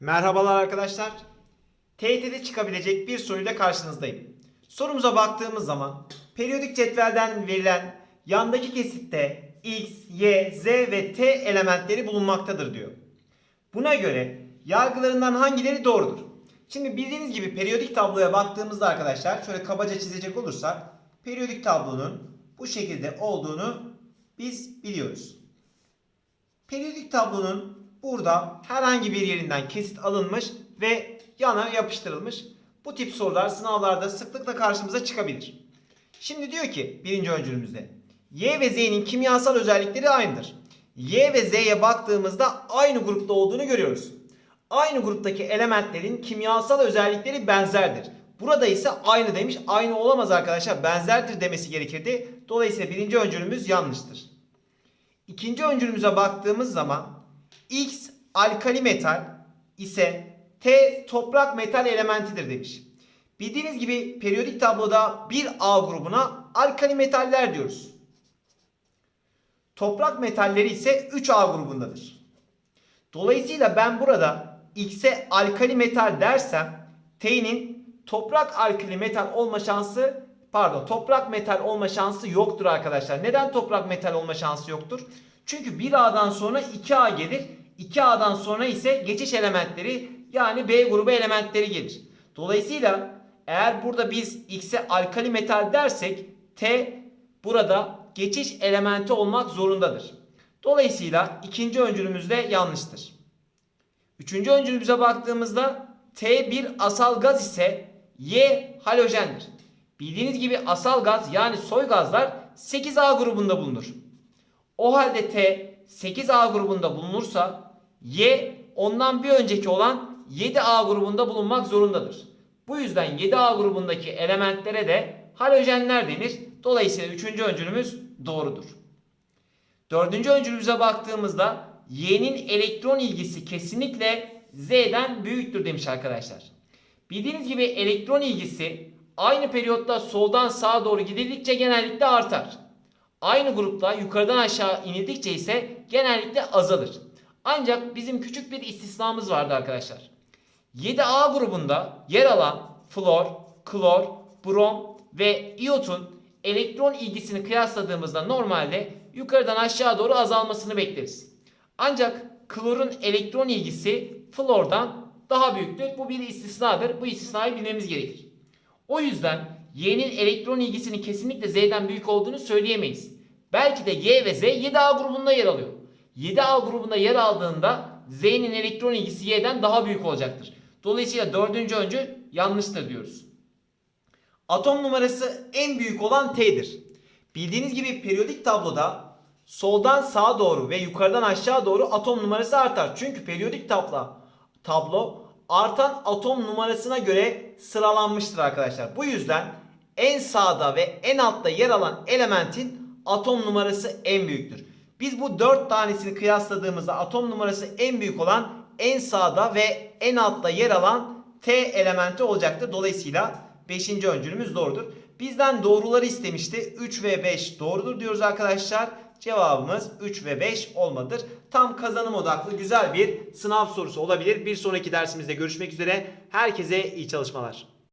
Merhabalar arkadaşlar. TYT'de çıkabilecek bir soruyla karşınızdayım. Sorumuza baktığımız zaman periyodik cetvelden verilen yandaki kesitte x, y, z ve t elementleri bulunmaktadır diyor. Buna göre yargılarından hangileri doğrudur? Şimdi bildiğiniz gibi periyodik tabloya baktığımızda arkadaşlar şöyle kabaca çizecek olursak periyodik tablonun bu şekilde olduğunu biz biliyoruz. Periyodik tablonun burada herhangi bir yerinden kesit alınmış ve yana yapıştırılmış. Bu tip sorular sınavlarda sıklıkla karşımıza çıkabilir. Şimdi diyor ki birinci öncülümüzde Y ve Z'nin kimyasal özellikleri aynıdır. Y ve Z'ye baktığımızda aynı grupta olduğunu görüyoruz. Aynı gruptaki elementlerin kimyasal özellikleri benzerdir. Burada ise aynı demiş. Aynı olamaz arkadaşlar. Benzerdir demesi gerekirdi. Dolayısıyla birinci öncülümüz yanlıştır. İkinci öncülümüze baktığımız zaman X alkali metal ise T toprak metal elementidir demiş. Bildiğiniz gibi periyodik tabloda bir A grubuna alkali metaller diyoruz. Toprak metalleri ise 3A grubundadır. Dolayısıyla ben burada X'e alkali metal dersem T'nin toprak alkali metal olma şansı pardon toprak metal olma şansı yoktur arkadaşlar. Neden toprak metal olma şansı yoktur? Çünkü 1A'dan sonra 2A gelir. 2A'dan sonra ise geçiş elementleri yani B grubu elementleri gelir. Dolayısıyla eğer burada biz X'e alkali metal dersek T burada geçiş elementi olmak zorundadır. Dolayısıyla ikinci öncülümüz de yanlıştır. Üçüncü öncülümüze baktığımızda T bir asal gaz ise Y halojendir. Bildiğiniz gibi asal gaz yani soy gazlar 8A grubunda bulunur. O halde T 8A grubunda bulunursa Y ondan bir önceki olan 7A grubunda bulunmak zorundadır. Bu yüzden 7A grubundaki elementlere de halojenler denir. Dolayısıyla üçüncü öncülümüz doğrudur. Dördüncü öncülümüze baktığımızda Y'nin elektron ilgisi kesinlikle Z'den büyüktür demiş arkadaşlar. Bildiğiniz gibi elektron ilgisi aynı periyotta soldan sağa doğru gidildikçe genellikle artar. Aynı grupta yukarıdan aşağı inildikçe ise genellikle azalır. Ancak bizim küçük bir istisnamız vardı arkadaşlar. 7A grubunda yer alan flor, klor, brom ve iyotun elektron ilgisini kıyasladığımızda normalde yukarıdan aşağı doğru azalmasını bekleriz. Ancak klorun elektron ilgisi flordan daha büyüktür. Bu bir istisnadır. Bu istisnayı bilmemiz gerekir. O yüzden Y'nin elektron ilgisinin kesinlikle Z'den büyük olduğunu söyleyemeyiz. Belki de Y ve Z 7A grubunda yer alıyor. 7A grubunda yer aldığında Z'nin elektron ilgisi Y'den daha büyük olacaktır. Dolayısıyla dördüncü öncü yanlıştır diyoruz. Atom numarası en büyük olan T'dir. Bildiğiniz gibi periyodik tabloda soldan sağa doğru ve yukarıdan aşağı doğru atom numarası artar. Çünkü periyodik tablo, tablo artan atom numarasına göre sıralanmıştır arkadaşlar. Bu yüzden en sağda ve en altta yer alan elementin atom numarası en büyüktür. Biz bu 4 tanesini kıyasladığımızda atom numarası en büyük olan en sağda ve en altta yer alan T elementi olacaktır. Dolayısıyla 5. öncülümüz doğrudur. Bizden doğruları istemişti. 3 ve 5 doğrudur diyoruz arkadaşlar. Cevabımız 3 ve 5 olmadır. Tam kazanım odaklı güzel bir sınav sorusu olabilir. Bir sonraki dersimizde görüşmek üzere. Herkese iyi çalışmalar.